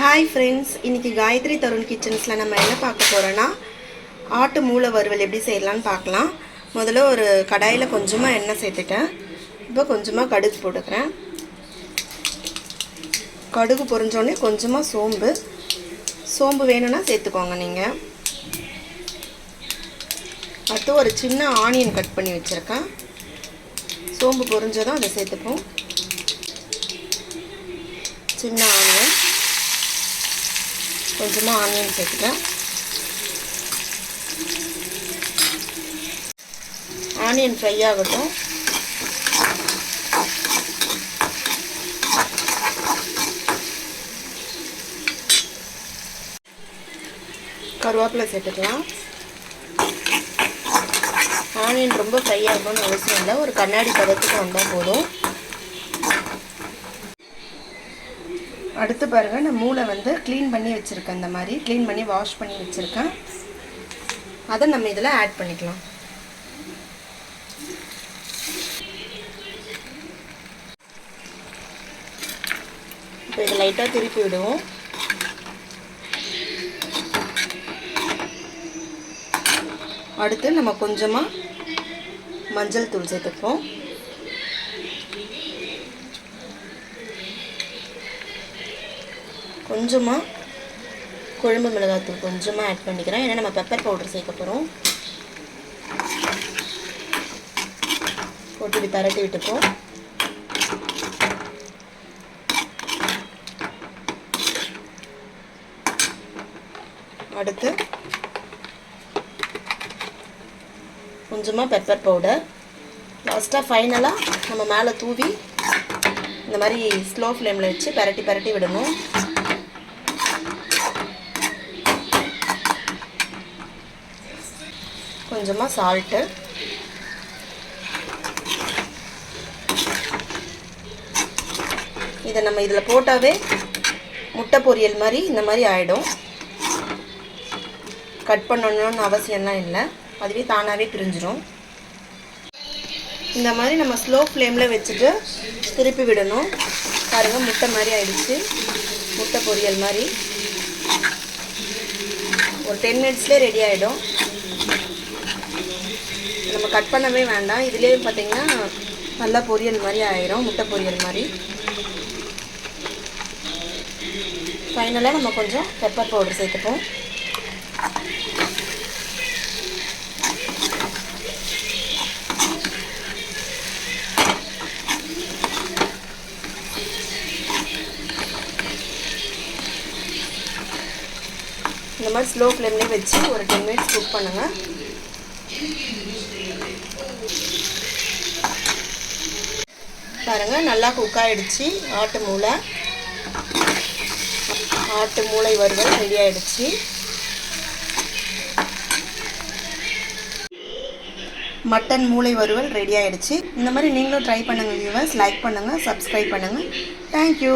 Hi friends இன்றைக்கி காயத்ரி தருண் கிச்சன்ஸில் நம்ம என்ன பார்க்க போகிறோன்னா ஆட்டு மூளை வறுவல் எப்படி செய்யலான்னு பார்க்கலாம். முதல்ல ஒரு கடாயில் கொஞ்சமாக எண்ணெய் சேர்த்துட்டேன். இப்போ கொஞ்சமாக கடுகு போட்டுக்கிறேன். கடுகு பொறிஞ்சோடனே கொஞ்சமாக சோம்பு. சோம்பு வேணும்னா சேர்த்துக்கோங்க நீங்கள் அடுத்து ஒரு சின்ன ஆனியன் கட் பண்ணி வச்சுருக்கேன். சோம்பு பொறிஞ்சதும் அதை சேர்த்துப்போம். சின்ன ஆனியன். கொஞ்சமாக ஆனியன் சேர்த்துட்டேன். ஆனியன் ஃப்ரை ஆகட்டும். கருவேப்பிலை சேர்த்துக்கலாம். ஆனியன் ரொம்ப ஃப்ரை ஆகணும்னு அவசியம் இல்லை. ஒரு கண்ணாடி பதத்துக்கு வந்தால் போதும். அடுத்து பாருங்கள் நான் மூளை வந்து க்ளீன் பண்ணி வச்சுருக்கேன் இந்த மாதிரி க்ளீன் பண்ணி வாஷ் பண்ணி வச்சுருக்கேன். அதை நம்ம இதில் ஆட் பண்ணிக்கலாம். இப்போ இதை லைட்டாக திருப்பி விடுவோம். அடுத்து நம்ம கொஞ்சமாக மஞ்சள் தூள் சேர்த்துப்போம். கொஞ்சமாக கொழும்பு மிளகாத்தூள் கொஞ்சமாக ஆட் பண்ணிக்கிறேன். ஏன்னா நம்ம பெப்பர் பவுடர் சேர்க்க போகிறோம் போட்டு இப்படி பரட்டி விட்டுப்போம். அடுத்து கொஞ்சமாக பெப்பர் பவுடர் லாஸ்ட்டாக ஃபைனலாக நம்ம மேலே தூவி இந்த மாதிரி ஸ்லோ ஃப்ளேமில் வச்சு பரட்டி பரட்டி விடணும். கொஞ்சமாக சால்ட்டு இதை நம்ம இதில் போட்டாவே முட்டை பொரியல் மாதிரி இந்த மாதிரி ஆகிடும் கட் பண்ணணும்னு அவசியம்லாம் இல்லை. அதுவே தானாகவே பிரிஞ்சிடும் இந்த மாதிரி நம்ம ஸ்லோ ஃப்ளேமில் வச்சுட்டு திருப்பி விடணும். பாருங்கள் முட்டை மாதிரி ஆயிடுச்சு. முட்டை பொரியல் மாதிரி. ஒரு டென் மினிட்ஸ்லேயே ரெடி ஆகிடும் நம்ம கட் பண்ணவே வேண்டாம். இதுலேயே பார்த்தீங்கன்னா நல்லா பொரியல் மாதிரி ஆயிரும். முட்டை பொரியல் மாதிரி. ஃபைனலாக நம்ம கொஞ்சம் பெப்பர் பவுடர் சேர்த்துப்போம். இந்த மாதிரி ஸ்லோ ஃப்ளேம்லேயே வச்சு ஒரு டென் மினிட்ஸ் குக் பண்ணுங்கள் பாருங்கள் நல்லா குக் ஆகிடுச்சு ஆட்டு மூளை. ஆட்டு மூளை வறுவல் ரெடி ஆகிடுச்சு மட்டன் மூளை வறுவல் ரெடி ஆகிடுச்சு இந்த மாதிரி நீங்களும் ட்ரை பண்ணுங்கள் வியூவர்ஸ் லைக் பண்ணுங்கள் சப்ஸ்கிரைப் பண்ணுங்கள் தேங்க்யூ